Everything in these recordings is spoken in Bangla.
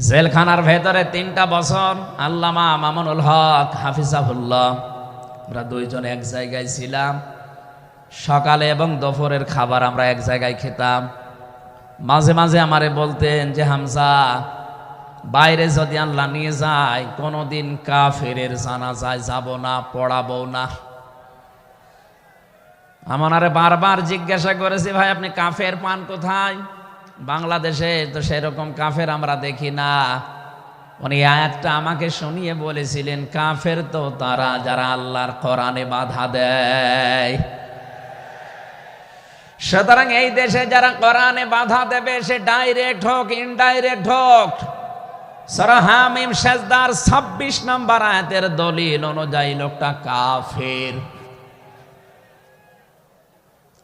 জেলখানার ভেতরে তিনটা বছর আল্লামা মামুনুল হক হাফিজাহুল্লাহ। আমরা দুইজন এক জায়গায় ছিলাম। সকালে এবং দুপুরের খাবার আমরা এক জায়গায় খেতাম। মাঝে মাঝে আমারে বলতেন যে, হামজা, বাইরে যদি আল্লাহ নিয়ে যায়, কোনোদিন কাফেরের জানা যায় যাব না, পড়াবো না। আমারে বারবার জিজ্ঞাসা করেছি, ভাই, আপনি কাফের পান কোথায়? বাংলাদেশে তো সেরকম কাফের আমরা দেখি না। উনি আয়াতটা আমাকে শুনিয়ে বলেছিলেন, কাফের তো তারা যারা আল্লাহর কোরআনে বাধা দেয়। সুতরাং এই দেশে যারা কোরআনে বাধা দেবে, সে ডাইরেক্ট হোক, ইনডাইরেক্ট হোক সরহামিম শেষদার ছাব্বিশ নম্বর আয়াতের দলিল অনুযায়ী লোকটা কাফের।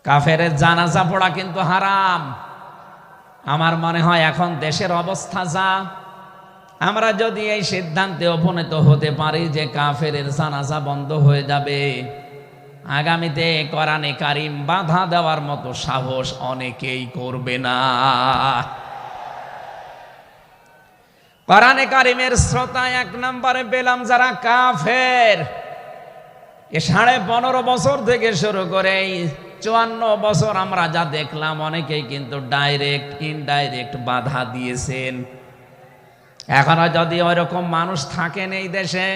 কাফের জানাজা পড়া কিন্তু হারাম। আমার মনে হয় এখন দেশের অবস্থা যা, আমরা যদি এই সিদ্ধান্তে উপনীত হতে পারি যে কাফের জানাজা বন্ধ হয়ে যাবে, আগামীতে কোরআনে কারিম বাধা দেওয়ার মতো সাহস অনেকেই করবে না। কোরআনে কারিমের শ্রোতা এক নম্বরে পেলাম, যারা কাফের, এ সাড়ে পনেরো বছর থেকে শুরু করে চুয়ান্ন বছর আমরা যা দেখলাম, অনেকেই কিন্তু ডাইরেক্ট ইনডাইরেক্ট বাধা দিয়েছেন। এখনও যদি ওইরকম মানুষ থাকেন এই দেশে,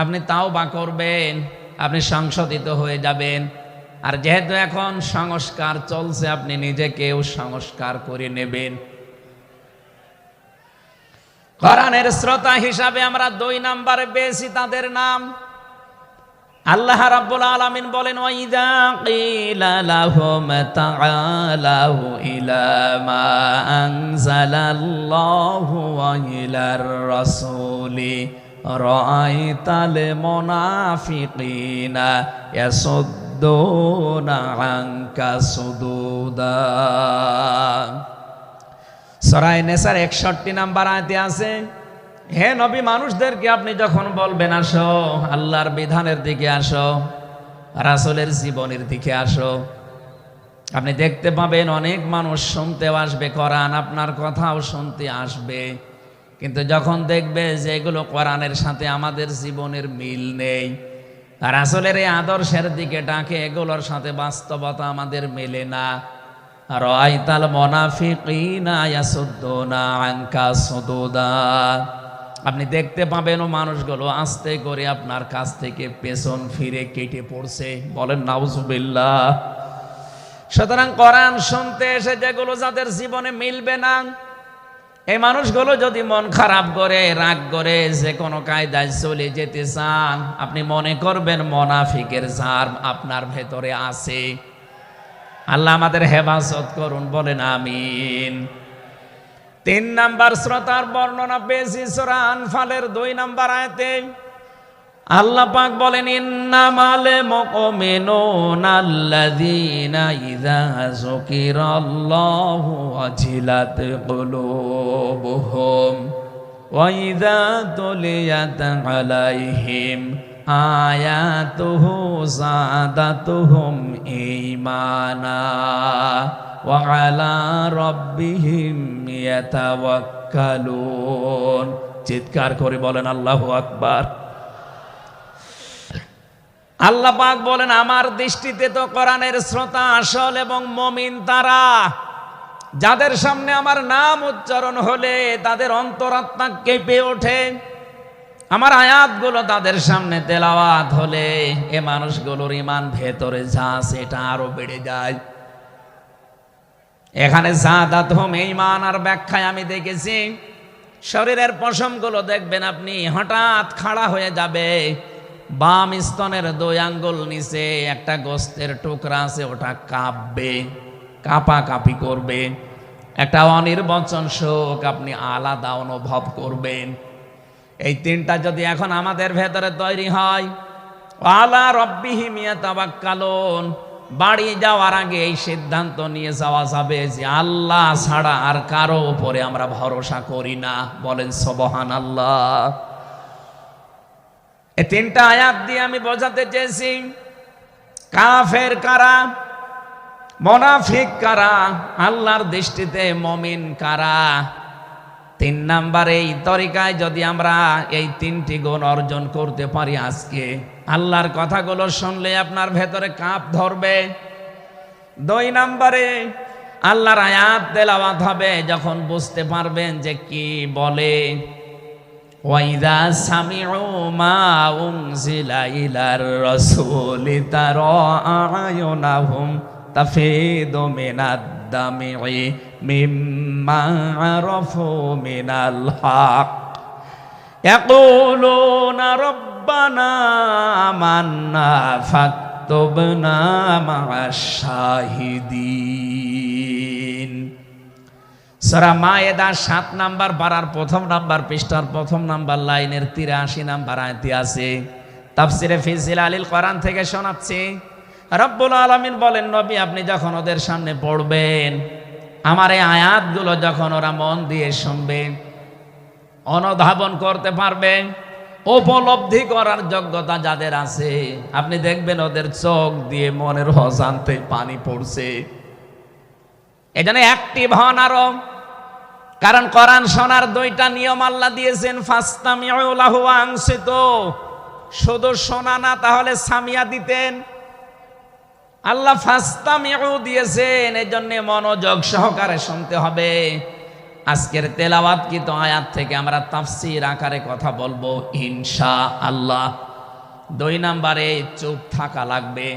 আপনি তাও বা করবেন, আপনি সংশোধিত হয়ে যাবেন। আর যেহেতু এখন সংস্কার চলছে, আপনি নিজেকেও সংস্কার করে নেবেন। কোরআনের শ্রোতা হিসাবে আমরা দুই নাম্বারে পেয়েছি তাদের নাম। আল্লাহ রাব্বুল আলামিন বলেন, ওয়াইদা কিলা লাহুম তাআলাউ ইলা মা আনজালাল্লাহু ওয়া ইলার রাসূলি, রাআইতাল মুনাফিকিনা ইয়াসুদ্দুনা আনকা সুদুদা. সরাই নেসার একষট্টি নাম্বার আয়তে আছে হে নবী, মানুষদেরকে আপনি যখন বলবেন, আসো, আল্লাহর বিধানের দিকে আসো, রাসলের জীবনের দিকে আসো, আপনি দেখতে পাবেন অনেক মানুষ শুনতেও আসবে, কোরআন আপনার কথাও শুনতে আসবে। কিন্তু যখন দেখবে যে এগুলো কোরআনের সাথে আমাদের জীবনের মিল নেই আর আসলের এই আদর্শের দিকে ডাকে, এগুলোর সাথে বাস্তবতা আমাদের মেলে না। আর আইতাল মনাফিকিনা ইয়াসুদ্দুনা আনকা সুদুদা। আপনি দেখতে পাবেন ও মানুষগুলো আস্তে করে আপনার কাছ থেকে পেছন ফিরে কেটে পড়ছে। বলেন, নাউজুবিল্লাহ। সুতরাং কোরআন শুনতে এসে যেগুলো যাদের জীবনে মিলবে না, এই মানুষগুলো যদি মন খারাপ করে, রাগ করে, যে কোনো কায়দায় চলে যেতে চান, আপনি মনে করবেন মনাফিকের জার আপনার ভেতরে আছে। আল্লাহ আমাদের হেফাজত করুন, বলেন, আমিন। তিন নাম্বার শ্রোতার বর্ণনা পেয়েছি সোরা আনফালের দুই নাম্বার আয়তে। আল্লাহ পাক বলেন, ইন্নামালে মুমিনুন আল্লাযীনা ইযা যুকিরাল্লাহু ওয়াজিলাত কুলুবুহুম ওয়া ইযা তুলিয়াত আলাইহিম আয়াতুহু যাদাতুহুম ঈমানা। আলা রাব্বিহিম ইয়াতাওয়াক্কালুন চিৎকার করে বলেন, আল্লাহু আকবার। আল্লাহ পাক বলেন, আমার দৃষ্টিতে তো কোরআনের শ্রোতা আসল এবং মমিন তারা। যাদের সামনে আমার নাম উচ্চারণ হলে তাদের অন্তরাত্মা কেঁপে ওঠে। আমার আয়াতগুলো তাদের সামনে তেলাওয়াত হলে এ মানুষগুলোর ইমান ভেতরে যা সেটা আরও বেড়ে যায়। এখানে জাদাত হোম ইমান আর ব্যাখ্যায় আমি দেখেছি। শরীরের পশমগুলো দেখবেন আপনি, হঠাৎ খাড়া হয়ে যাবে। বাম স্তনের দুই আঙ্গুল নিচে একটা গোস্তের টুকরা আছে, ওটা কাঁপবে কাঁপা কাঁপি করবে। একটা অনির্বচন শোক আপনি আলাদা অনুভব করবেন। এই তিনটা যদি এখন আমাদের ভেতরে তৈরি হয়, আলা রব্বিহিমিয়া তাবাক্কালুন বাড়ি যাওয়ার আগে এই সিদ্ধান্ত নিয়ে যাওয়া যাবে যে আল্লাহ ছাড়া আর কারও উপরে আমরা ভরসা করি না। বলেন সবহান আল্লাহ এই তিনটা আয়াত দিয়ে আমি বোঝাতে চেয়েছি। কাফের কারা? মোনাফিক কারা? আল্লাহর দৃষ্টিতে মমিন কারা? তিন নাম্বার এই তরিকায় যদি আমরা এই তিনটি গুণ অর্জন করতে পারি আজকে আল্লাহর কথাগুলো শুনলে আপনার ভেতরে কাঁপ ধরবে। দুই নম্বরে, আল্লাহর আয়াত দেলাওয়াত হবে যখন বুঝতে পারবেন যে কি বলে। ওয়াইদা মিম্মা মিনাল হক। রব্বানা মান্না ফাক্তবনা মা শাহিদিন। সরা মায়েদা সাত নাম্বার বাড়ার প্রথম নাম্বার পৃষ্ঠার প্রথম নাম্বার লাইনের তিরাশি নাম্বার আয়তি আছে। তাফসিরে ফিজিল আলীল করান থেকে শোনাচ্ছি। রব্বুল আলমিন বলেন, নবী, আপনি যখন ওদের সামনে পড়বেন, আমার এই আয়াতগুলো যখন ওরা মন দিয়ে শুনবে, অনধাবন করতে পারবেন উপলব্ধি করার যোগ্যতা যাদের আছে, আপনি দেখবেন ওদের চোখ দিয়ে মনের অজান্তে পানি পড়ছে। এজন্য অ্যাক্টিভ হন আরও। কারণ কোরআন শোনার দুইটা নিয়ম আল্লাহ দিয়েছেন ফাস্তামিউলাহু আংসিত। শুধু শোনা না, তাহলে সামিয়া দিতেন। আল্লাহ ফাস্তামিউ দিয়েছেন এই জন্য মনোযোগ সহকারে শুনতে হবে। আজকের তেলাওয়াত কিন্তু আয়াত থেকে আমরা তাফসির আকারে কথা বলব? ইনশা আল্লাহ দুই নাম্বারে চুপ থাকা লাগবে।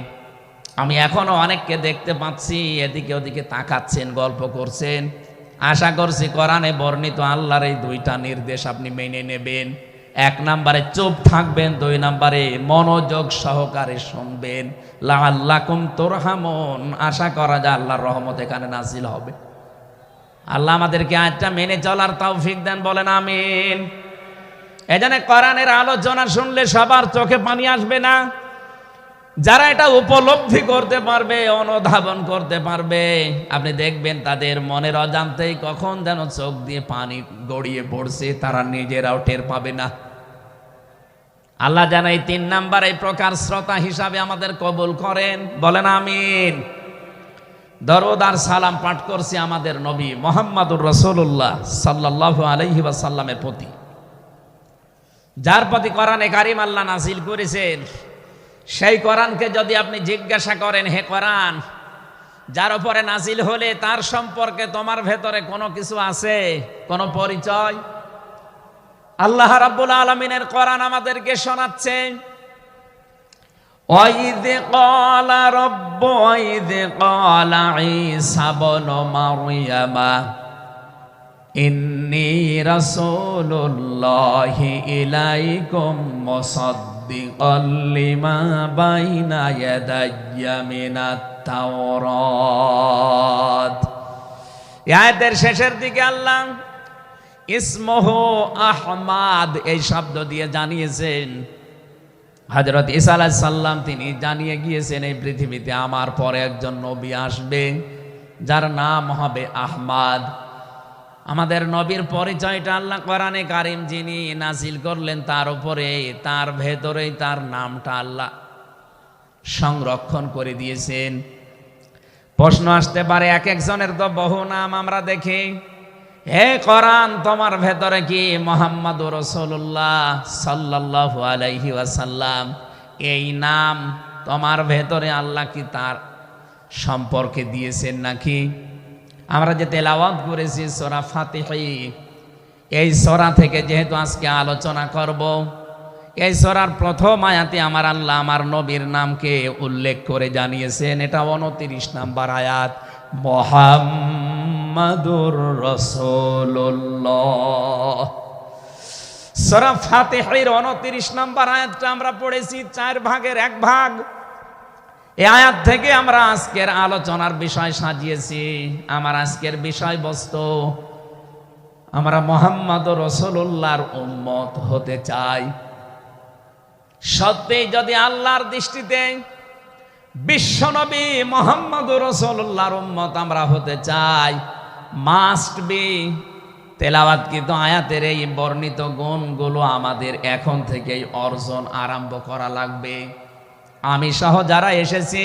আমি এখনও অনেককে দেখতে পাচ্ছি, এদিকে ওদিকে তাকাচ্ছেন, গল্প করছেন। আশা করছি কোরআনে বর্ণিত আল্লাহর এই দুইটা নির্দেশ আপনি মেনে নেবেন। এক নাম্বারে চুপ থাকবেন, দুই নাম্বারে মনোযোগ সহকারে শুনবেন। লা লাল্লাকুম তোরহামন। আশা করা যায় আল্লাহর রহমত এখানে নাজিল হবে। আল্লাহ আমাদেরকে আজটা মেনে চলার তৌফিক দেন, বলেন আমিন। এজন্য কোরআনের আলোচনা শুনলে সবার চোখে পানি আসবে না। যারা এটা উপলব্ধি করতে পারবে, অনুধাবন করতে পারবে, আপনি দেখবেন তাদের মনের অজান্তেই কখন যেন চোখ দিয়ে পানি গড়িয়ে পড়ছে, তারা নিজেরাও টের পাবে না। আল্লাহ যেন এই তিন নাম্বার এই প্রকার শ্রোতা হিসাবে আমাদের কবুল করেন, বলেন আমিন। দরদ আর সালাম পাঠ করছি আমাদের নবী মোহাম্মদুর রসুল্লাহ সাল্লাহ আলহি সাল্লামের প্রতি। যার প্রতি কোরআনে কারিম আল্লাহ নাসিল করেছেন, সেই কোরআনকে যদি আপনি জিজ্ঞাসা করেন, হে কোরআন, যার উপরে নাজিল হলে তার সম্পর্কে তোমার ভেতরে কোনো কিছু আছে? কোনো পরিচয়? আল্লাহ রাব্বুল আলমিনের কোরআন আমাদেরকে শোনাচ্ছে। وَإِذْ قَالَ رَبُّ وَإِذْ قَالَ عِيسَى ابْنُ مَرْيَمَ إِنِّي رَسُولُ اللَّهِ إِلَيْكُمْ مُصَدِّقًا لِمَا بَيْنَ يَدَيَّ مِنَ التَّوْرَاةِ আয়াতের শেষের দিকে আল্লাহ ইসমহ আহমাদ এই শব্দ দিয়ে জানিয়েছেন হজরত ইসা সাল্লাম তিনি জানিয়ে গিয়েছেন, এই পৃথিবীতে আমার পরে একজন নবী আসবে, যার নাম হবে আহমাদ। আমাদের নবীর পরিচয়টা আল্লাহ কোরআনে কারিম যিনি নাজিল করলেন, তার উপরে, তার ভেতরেই তার নামটা আল্লাহ সংরক্ষণ করে দিয়েছেন। প্রশ্ন আসতে পারে, এক একজনের তো বহু নাম আমরা দেখি। হে কোরআন, তোমার ভেতরে কি মোহাম্মদ রসুল্লাহ সাল্লাহ আলাইহি ওয়াসাল্লাম? এই নাম তোমার ভেতরে আল্লাহ কি তার সম্পর্কে দিয়েছেন নাকি? আমরা যে তেলাওয়াত করেছি সোরা ফাতিহি, এই সোরা থেকে যেহেতু আজকে আলোচনা করব, এই সোরার প্রথম আয়াতে আমার আল্লাহ আমার নবীর নামকে উল্লেখ করে জানিয়েছেন। এটা উনতিরিশ নাম্বার আয়াত মোহাম্মদুর রসুল্লাহ সরা ফাতেহের উনতিরিশ নম্বর আয়াতটা আমরা পড়েছি, চার ভাগের এক ভাগ। এই আয়াত থেকে আমরা আজকের আলোচনার বিষয় সাজিয়েছি। আমার আজকের বিষয়বস্তু, আমরা মোহাম্মদ রসুল্লাহর উম্মত হতে চাই। সত্যি যদি আল্লাহর দৃষ্টিতে বিশ্বনবী মোহাম্মদ রসুল্লাহর উম্মত আমরা হতে চাই মাস্ট বি তেলাওয়াতকৃত আয়াতের এই বর্ণিত গুণগুলো আমাদের এখন থেকেই অর্জন আরম্ভ করা লাগবে। আমি সহ যারা এসেছি,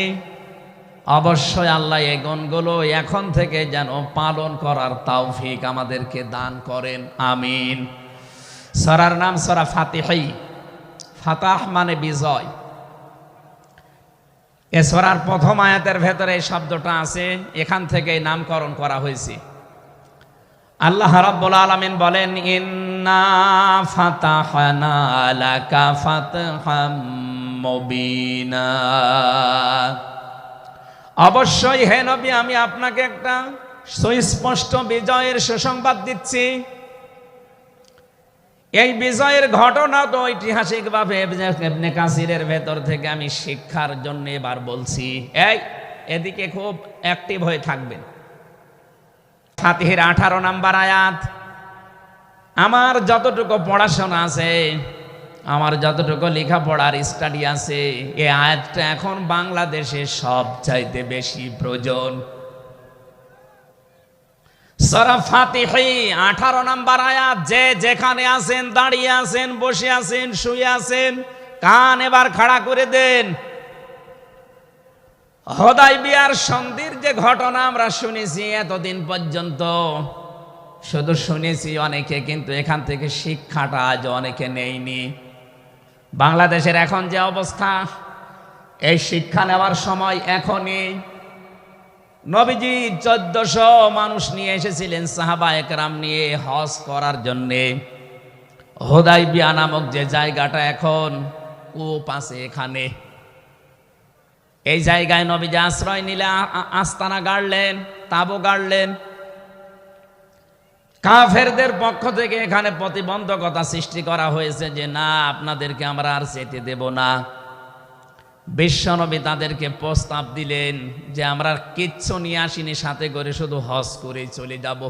অবশ্যই আল্লাহ এই গুণগুলো এখন থেকে যেন পালন করার তৌফিক আমাদেরকে দান করেন, আমিন। সরার নাম সরা ফাতিহাই, ফাতাহ মানে বিজয়। এ সরার প্রথম আয়াতের ভেতরে এই শব্দটা আছে, এখান থেকে নামকরণ করা হয়েছে। আল্লাহ রাব্বুল আলামিন বলেন, ইন্না ফাতাহনা লাকা ফাতহাম মুবিনা। অবশ্যই হে নবী, আমি আপনাকে একটা সুস্পষ্ট বিজয়ের সুসংবাদ দিচ্ছি। এই বিজয়ের ঘটনা তো ঐতিহাসিকভাবে এমনি কাসিরের ভেতর থেকে আমি শিক্ষার জন্য এবার বলছি। এই, এদিকে খুব অ্যাক্টিভ হয়ে থাকবেন। ফাতিহের আঠারো নাম্বার আয়াত। আমার যতটুকু পড়াশোনা আছে, আমার যতটুকু লেখাপড়ার স্টাডি আছে, এ আয়াতটা এখন বাংলাদেশে সব চাইতে বেশি প্রয়োজন। আঠারো নাম্বার আয়াত, যে যেখানে আছেন, দাঁড়িয়ে আছেন, বসে আছেন, শুয়ে আছেন, কান এবার খাড়া করে দেন হদাই বিয়ার সন্ধির যে ঘটনা আমরা শুনেছি এতদিন পর্যন্ত, শুধু শুনেছি অনেকে, কিন্তু এখান থেকে শিক্ষাটা আজ অনেকে নেয়নি। বাংলাদেশের এখন যে অবস্থা, এই শিক্ষা নেওয়ার সময় এখনই নবীজি চোদ্দশো মানুষ নিয়ে এসেছিলেন সাহাবা একরাম নিয়ে হজ করার জন্যে। হোদাই বিয়া নামক যে জায়গাটা এখন, কূপ আছে এখানে। এই জায়গায় নবীজি আশ্রয় নিলে আস্তানা গাড়লেন, তাবু গাড়লেন। কাফেরদের পক্ষ থেকে এখানে প্রতিবন্ধকতা সৃষ্টি করা হয়েছে যে, না, আপনাদেরকে আমরা আর যেতে দেব না। বিশ্বনবী তাদেরকে প্রস্তাব দিলেন যে, আমরা কিচ্ছু নিয়ে আসিনি, সাথে করে শুধু হজ করেই চলে যাব।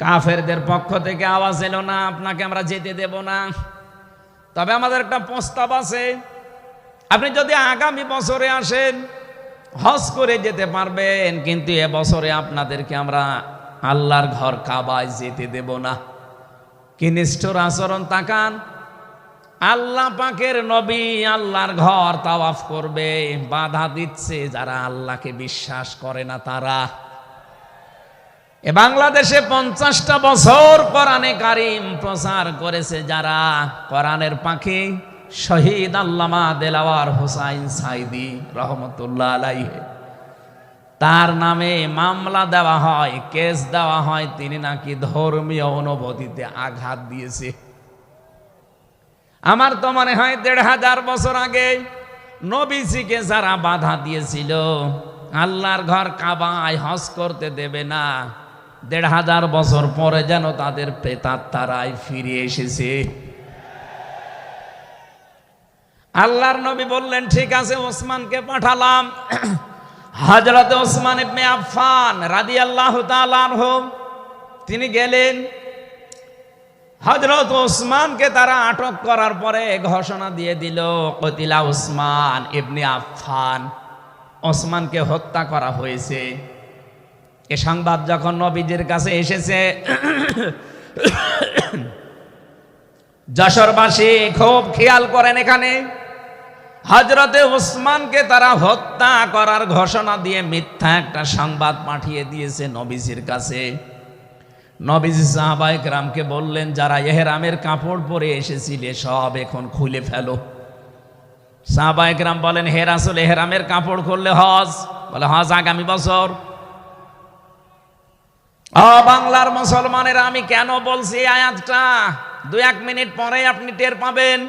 কাফেরদের পক্ষ থেকে আওয়াজ এলো, না, আপনাকে আমরা যেতে দেব না। তবে আমাদের একটা প্রস্তাব আছে আপনি যদি আগামী বছরে আসেন, হজ করে যেতে পারবেন, কিন্তু এ বছরে আপনাদেরকে আমরা আল্লাহর ঘর কাবায় যেতে দেব না। কি নিষ্ঠুর আচরণ তাকান। আল্লাহ পাকের নবী আল্লাহর ঘর তাওয়াফ করবে, বাধা দিচ্ছে যারা আল্লাহকে বিশ্বাস করে না তারা। এ বাংলাদেশে পঞ্চাশটা বছর কোরআনে কারিম প্রচার করেছে যারা, কোরআনের পাখি। শহীদ আল্লামা দেলাওয়ার হোসাইন সাইদি রহমতুল্লাহ আলাইহে। তার নামে মামলা দেওয়া হয়, কেস দেওয়া হয়, তিনি নাকি ধর্মীয় অনুভূতিতে আঘাত দিয়েছে। আমার তো মনে হয় দেড় হাজার বছর আগে নবীজিকে যারা বাধা দিয়েছিল, আল্লাহর ঘর কাবায় হজ করতে দেবে না, দেড় হাজার বছর পরে যেন তাদের প্রেতাত্মারাই ফিরে এসেছে। আল্লাহর নবী বললেন, ঠিক আছে, ওসমানকে পাঠালাম। হজরত ওসমান ইবনে আফফান রাদিয়াল্লাহু তাআলা আনহু, তিনি গেলেন। হজরত ওসমানকে তারা আটক করার পরে ঘোষণা দিয়ে দিল, কতিলা ওসমান ইবনে আফফান, ওসমানকে হত্যা করা হয়েছে। এ সংবাদ যখন নবীজির কাছে এসেছে, যশোরবাসী খুব খেয়াল করেন এখানে। হজরতে ওসমানকে তারা হত্যা করার ঘোষণা দিয়ে মিথ্যা একটা সংবাদ পাঠিয়ে দিয়েছে নবীজির কাছে। নবীজি সাহাবাহিক রামকে বললেন, যারা এহেরামের কাপড় পরে এসেছিলে, সব এখন খুলে ফেলো। সাহাবাহিক রাম বলেন, হে রাসুল, এহেরামের কাপড় খুললে হজ? বলে, হজ আগামী বছর। বাংলার মুসলমানেরা, আমি কেন বলছি আয়াতটা? দু এক মিনিট পরে আপনি টের পাবেন।